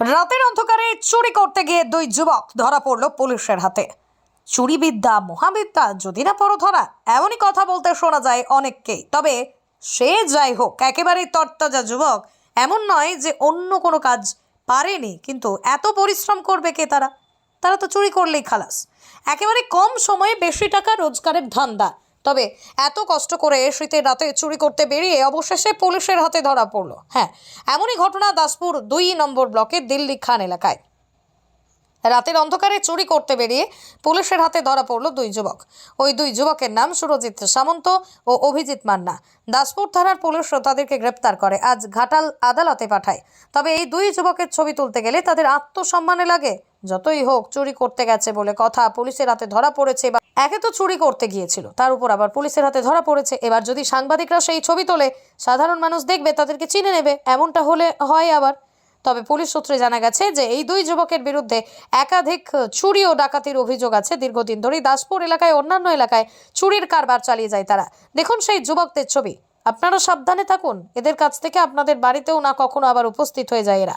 রাতের অন্ধকারে চুরি করতে গিয়ে দুই যুবক ধরা পড়ল পুলিশের হাতে। চুরি বিদ্যা মহাবিদ্যা যদি না পড়ো ধরা, এমনই কথা বলতে শোনা যায় অনেককেই। তবে সে যাই হোক একেবারেই তরতাজা যুবক, এমন নয় যে অন্য কোনো কাজ পারেনি, কিন্তু এত পরিশ্রম করবে কে তারা? তারা তো চুরি করলেই খালাস। একেবারে কম সময়ে বেশি টাকা রোজগারের ধান্দা। তবে এত কষ্ট করে শীতের রাতে চুরি করতে বেরিয়ে অবশেষে পুলিশের হাতে ধরা পড়ল। হ্যাঁ এমনই ঘটনা দাসপুর দুই নম্বর ব্লকের দিল্লি খান এলাকায়। রাতের অন্ধকারে চুরি করতে বেরিয়ে পুলিশের হাতে ধরা পড়ল দুই যুবক। ওই দুই যুবকের নাম সুরজিৎ সামন্ত ও অভিজিৎ মান্না। দাসপুর থানার পুলিশ তাদেরকে গ্রেপ্তার করে। আজ ঘাটাল আদালতে পাঠায়। তবে এই দুই যুবকের ছবি তুলতে গেলে তাদের আত্মসম্মানে লাগে। যতই হোক, চুরি করতে গেছে বলে কথা পুলিশের হাতে ধরা পড়েছে একে তো চুরি করতে গিয়েছিল। তার উপর আবার পুলিশের হাতে ধরা পড়েছে। এবার যদি সাংবাদিকরা সেই ছবি তোলে, সাধারণ মানুষ দেখবে, তাদেরকে চিনে নেবে। এমনটা হলে হয় আবার। তবে পুলিশ সূত্রে জানা গেছে যে, এই দুই যুবকের বিরুদ্ধে একাধিক চুরি ও ডাকাতির অভিযোগ আছে। দীর্ঘদিন ধরেই দাসপুর এলাকায়, অন্যান্য এলাকায় চুরির কারবার চালিয়ে যায় তারা। দেখুন সেই যুবকদের ছবি। আপনারা সাবধানে থাকুন। এদের কাছ থেকে আপনাদের বাড়িতেও না কখনো আবার উপস্থিত হয়ে যায় এরা।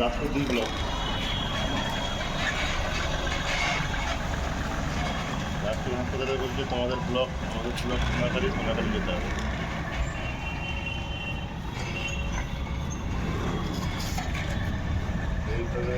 দাসপুর দুই ব্লক দাসপুর হাসপাতালে বলছে, তোমাদের ব্লক আমাদের ব্লক সোনাখালি সোনাখালি যেতে হবে। এইভাবে